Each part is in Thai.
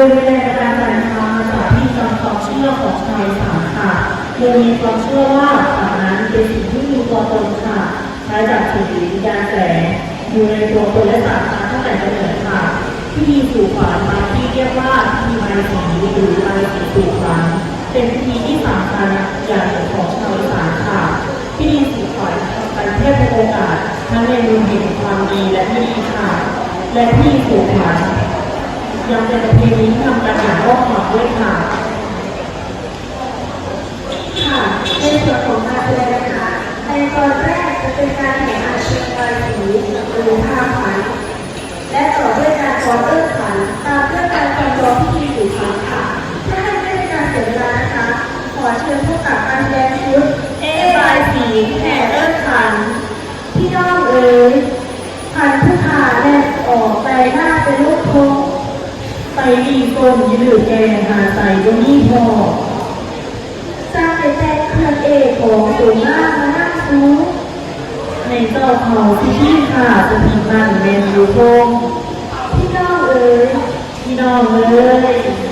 โดยแรงบันดาลใจนะคะมาจากที่จำความเชื่อของชาวอีสานค่ะโดยมีความเชื่อว่าฝันนั้นเป็นสิ่งที่มีตัวตนค่ะใช้จากสิ่งหรือวิญญาณแฝงอยู่ในตัวตนและสามาตั้งแต่กำเนิดค่ะพิธีสู่ขวัญบาที่เรียกว่าพิธีใบสีหรือใบสีสู่ขวัญเป็นพิธีที่สำคัญอย่างของชาวอีสานค่ะพิธีสู่ขวัญทำการเพื่อเป็นโอกาสทั้งในมุมแห่งความดีและที่ดีค่ะ และพิธีสู่ขวัญยัง เป็นประเพณีที่ทำกันอย่างรอบขอบด้วยค่ะ ค่ะในส่วนของการแสดงนะคะในตอนแรกจะเป็นการแห่งอาชีพใบสีหรือทางฝันและต่อด้วยการฟ้อนเอื้อขันตามด้วยการจำลองพิธีสู่ขันค่ะเพื่อให้ไม่เป็นการเสียเวลานะคะ ขอเชิญพบกับการแสดง ไปดีกลมยืดแกหาใส่ก็มีพอสร้างเป็นแต่เครื่องเอกของสูงหน้ามาหน้าสูงในเจ้าเขาที่ที่ค่ะจะมีมันเมนยูพงพี่น้องเอ๋ยพี่น้องเอ๋ย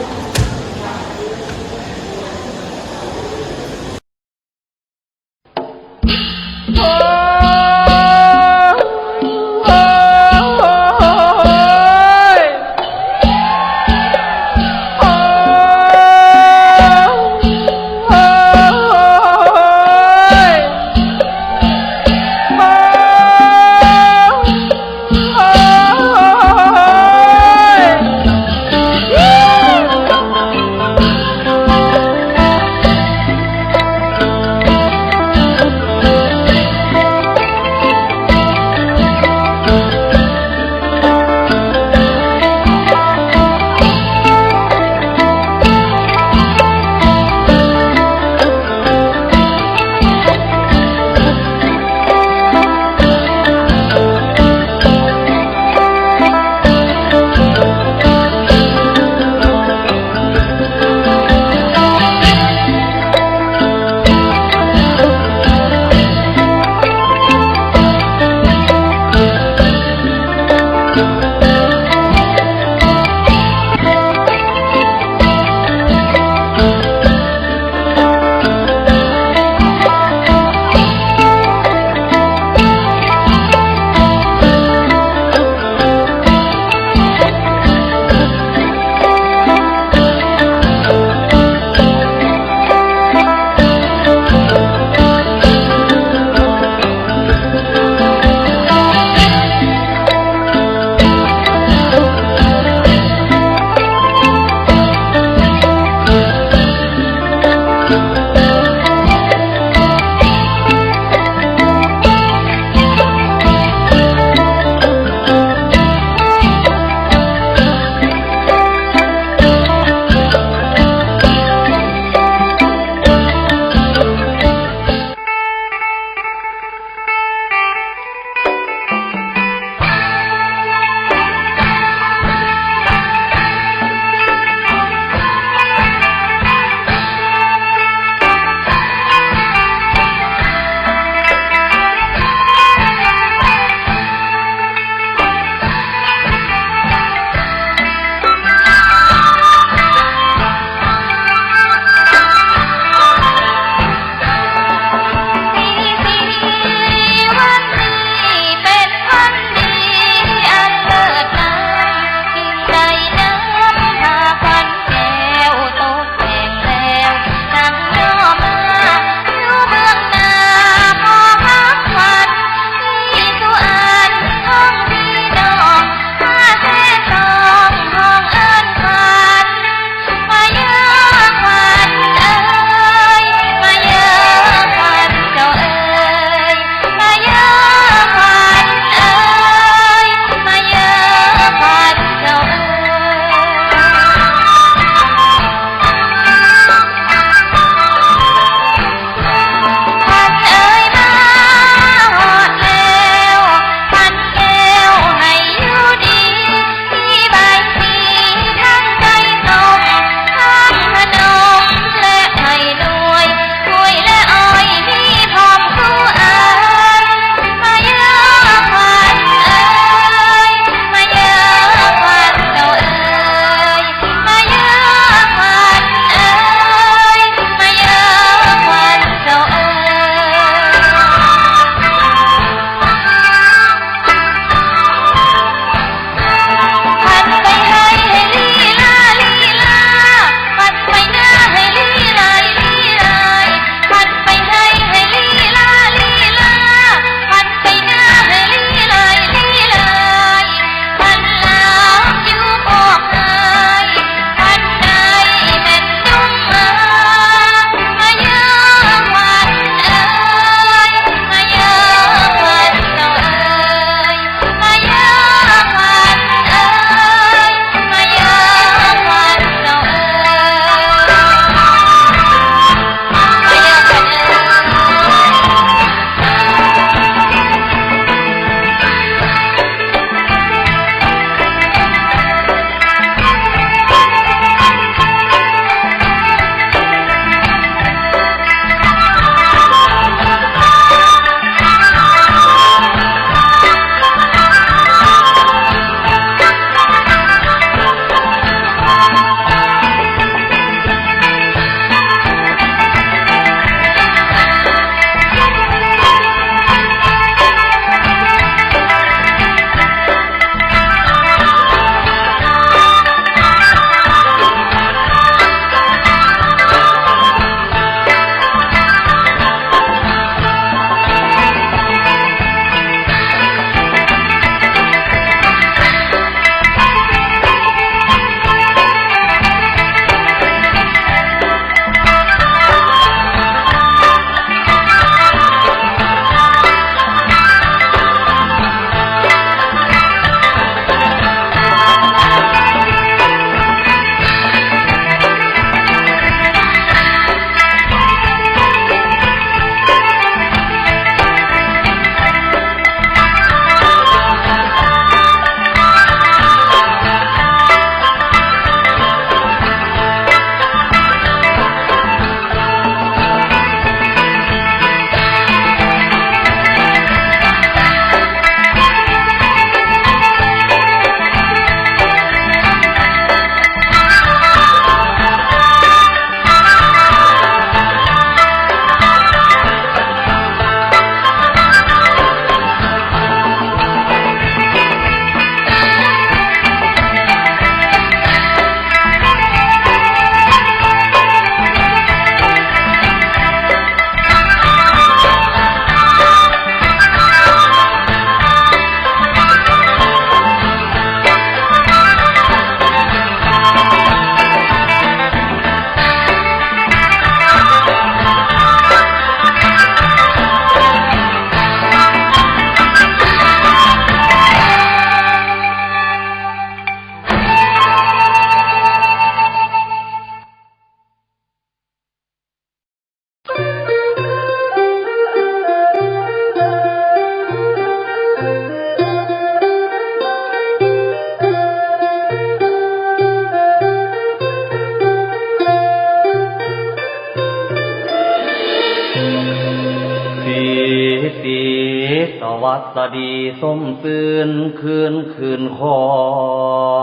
วัสดีสมซื่นคืนคืนคอ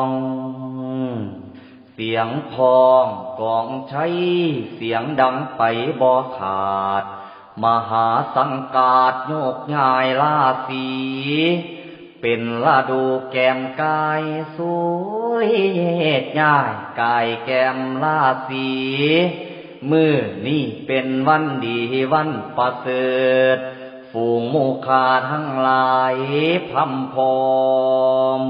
งเสียงพองกองใช้เสียงดังไปบ่ขาด มหาสังกาดโยกง่ายลาสี เป็นลาดูแกมกายสวยเฮ็ดง่ายกายแกมลาสีมือนี่เป็นวันดีวันประเสริฐ ฝูงหมูคาทั้งหลายพำพอม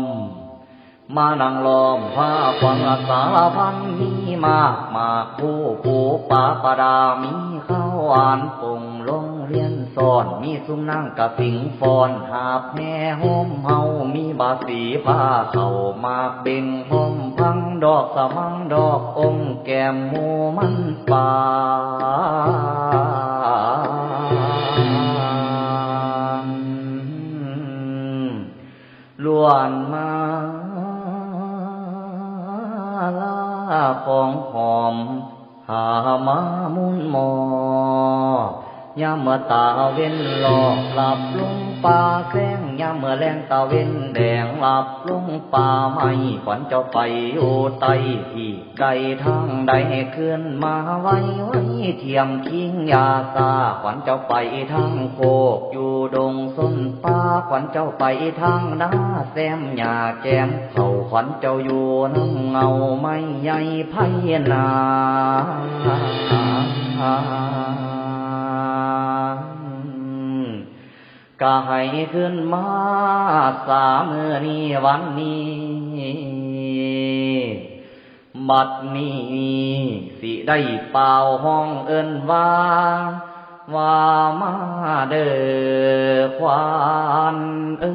มานั่งล้อมผ้าฟังสารพันมีมากมากผู้ผู้ป่าปดามีข้าวหวานปงลงเรียนสอนมีซุ้มนั่งกะสิงฟอนหาบแม่ห้มเฮามีบาสีผ้าเข้ามาเบ่งห้อมพังดอกสะมังดอกอมแก้มหมูมันป่า ล้วนมาลาของหอม หามามุนหมอยามเมื่อตาเว้นหลอกหลับลงป่าแก ยามเมื่อแรงตาเว้นแดงหลับลงป่าไม่ขวัญเจ้าไปอยู่ไตที่ใดทางใดให้เคลื่อนมาไว้ไว้เทียมคิงยาซาขวัญเจ้าไปทางโคกอยู่ดงส้นป่าขวัญเจ้าไปทางนาแซมหญ้าแจมเขาขวัญเจ้าอยู่น้ำเงาไม่ใหญ่ไพนา ก็ให้ขึ้นมาสามมือนี้วันนี้ บัดนี้สิได้เป่าห้องเอินว่าว่ามาเด้อควานเอ้